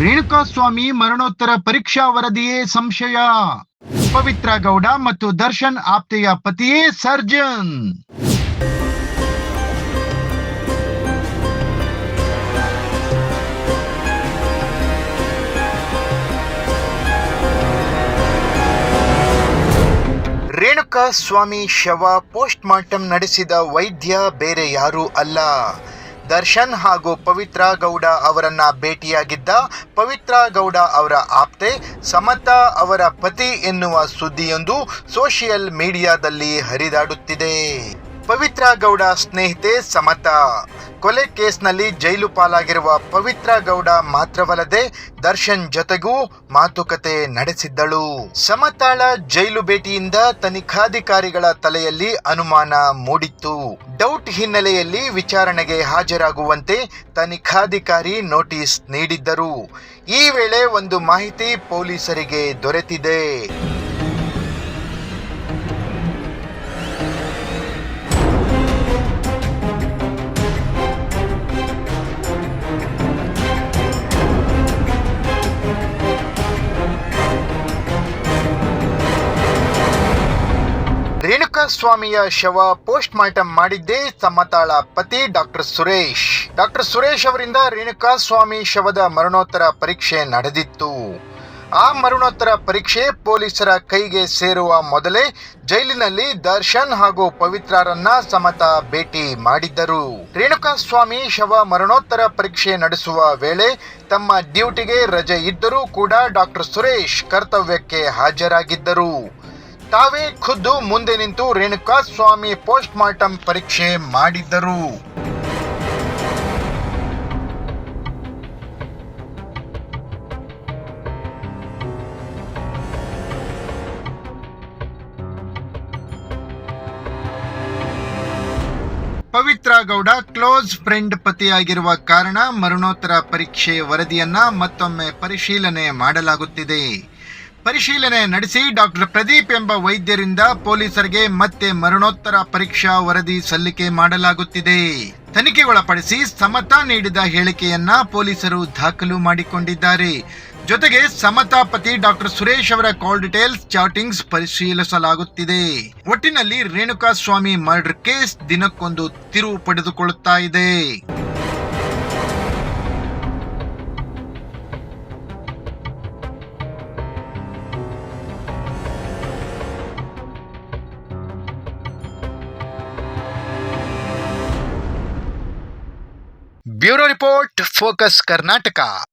ರೇಣುಕಾಸ್ವಾಮಿ ಮರಣೋತ್ತರ ಪರೀಕ್ಷಾ ವರದಿಯೇ ಸಂಶಯ. ಪವಿತ್ರ ಗೌಡ ಮತ್ತು ದರ್ಶನ್ ಆಪ್ತೆಯ ಪತಿಯೇ ಸರ್ಜನ್. ರೇಣುಕಾ ಸ್ವಾಮಿ ಶವ ಪೋಸ್ಟ್ ಮಾರ್ಟಂ ನಡೆಸಿದ ವೈದ್ಯ ಬೇರೆ ಯಾರೂ ಅಲ್ಲ. ದರ್ಶನ್ ಹಾಗೂ ಪವಿತ್ರ ಗೌಡ ಅವರನ್ನ ಭೇಟಿಯಾಗಿದ್ದ ಪವಿತ್ರ ಗೌಡ ಅವರ ಆಪ್ತೆ ಸಮತಾ ಅವರ ಪತಿ ಎನ್ನುವ ಸುದ್ದಿಯೊಂದು ಸೋಷಿಯಲ್ ಮೀಡಿಯಾದಲ್ಲಿ ಹರಿದಾಡುತ್ತಿದೆ. ಪವಿತ್ರ ಗೌಡ ಸ್ನೇಹಿತೆ ಸಮತಾ. ಕೊಲೆ ಕೇಸ್ನಲ್ಲಿ ಜೈಲು ಪಾಲಾಗಿರುವ ಪವಿತ್ರ ಗೌಡ ಮಾತ್ರವಲ್ಲದೆ ದರ್ಶನ್ ಜೊತೆಗೂ ಮಾತುಕತೆ ನಡೆಸಿದ್ದಳು. ಸಮತಾಳ ಜೈಲು ಭೇಟಿಯಿಂದ ತನಿಖಾಧಿಕಾರಿಗಳ ತಲೆಯಲ್ಲಿ ಅನುಮಾನ ಮೂಡಿತ್ತು. ಡೌಟ್ ಹಿನ್ನೆಲೆಯಲ್ಲಿ ವಿಚಾರಣೆಗೆ ಹಾಜರಾಗುವಂತೆ ತನಿಖಾಧಿಕಾರಿ ನೋಟಿಸ್ ನೀಡಿದ್ದರು. ಈ ವೇಳೆ ಒಂದು ಮಾಹಿತಿ ಪೊಲೀಸರಿಗೆ ದೊರೆತಿದೆ. ರೇಣುಕಾ ಸ್ವಾಮಿಯ ಶವ ಪೋಸ್ಟ್ ಮಾರ್ಟಮ್ ಮಾಡಿದ್ದೇ ಸಮತಾಳ ಪತಿ ಡಾಕ್ಟರ್ ಸುರೇಶ್. ಡಾಕ್ಟರ್ ಸುರೇಶ್ ಅವರಿಂದ ರೇಣುಕಾಸ್ವಾಮಿ ಶವದ ಮರಣೋತ್ತರ ಪರೀಕ್ಷೆ ನಡೆದಿತ್ತು. ಆ ಮರಣೋತ್ತರ ಪರೀಕ್ಷೆ ಪೊಲೀಸರ ಕೈಗೆ ಸೇರುವ ಮೊದಲೇ ಜೈಲಿನಲ್ಲಿ ದರ್ಶನ್ ಹಾಗೂ ಪವಿತ್ರರನ್ನ ಸಮತ ಭೇಟಿ ಮಾಡಿದ್ದರು. ರೇಣುಕಾ ಸ್ವಾಮಿ ಶವ ಮರಣೋತ್ತರ ಪರೀಕ್ಷೆ ನಡೆಸುವ ವೇಳೆ ತಮ್ಮ ಡ್ಯೂಟಿಗೆ ರಜೆ ಇದ್ದರೂ ಕೂಡ ಡಾಕ್ಟರ್ ಸುರೇಶ್ ಕರ್ತವ್ಯಕ್ಕೆ ಹಾಜರಾಗಿದ್ದರು. ತಾವೇ ಖುದ್ದು ಮುಂದೆ ನಿಂತು ರೇಣುಕಾ ಸ್ವಾಮಿ ಪೋಸ್ಟ್ ಮಾರ್ಟಂ ಪರೀಕ್ಷೆ ಮಾಡಿದ್ದರು. ಪವಿತ್ರ ಗೌಡ ಕ್ಲೋಸ್ ಫ್ರೆಂಡ್ ಪತಿಯಾಗಿರುವ ಕಾರಣ ಮರಣೋತ್ತರ ಪರೀಕ್ಷೆ ವರದಿಯನ್ನ ಮತ್ತೊಮ್ಮೆ ಪರಿಶೀಲನೆ ಮಾಡಲಾಗುತ್ತಿದೆ. ಪರಿಶೀಲನೆ ನಡೆಸಿ ಡಾಕ್ಟರ್ ಪ್ರದೀಪ್ ಎಂಬ ವೈದ್ಯರಿಂದ ಪೊಲೀಸರಿಗೆ ಮತ್ತೆ ಮರಣೋತ್ತರ ಪರೀಕ್ಷಾ ವರದಿ ಸಲ್ಲಿಕೆ ಮಾಡಲಾಗುತ್ತಿದೆ. ತನಿಖೆಗೊಳಪಡಿಸಿ ಸಮತಾ ನೀಡಿದ ಹೇಳಿಕೆಯನ್ನ ಪೊಲೀಸರು ದಾಖಲು ಮಾಡಿಕೊಂಡಿದ್ದಾರೆ. ಜೊತೆಗೆ ಸಮತಾ ಪತಿ ಡಾಕ್ಟರ್ ಸುರೇಶ್ ಅವರ ಕಾಲ್ ಡೀಟೇಲ್ಸ್, ಚಾಟಿಂಗ್ಸ್ ಪರಿಶೀಲಿಸಲಾಗುತ್ತಿದೆ. ಒಟ್ಟಿನಲ್ಲಿ ರೇಣುಕಾ ಸ್ವಾಮಿ ಮರ್ಡರ್ ಕೇಸ್ ದಿನಕ್ಕೊಂದು ತಿರುವು ಪಡೆದುಕೊಳ್ಳುತ್ತಾ ಇದೆ. Bureau report focus Karnataka.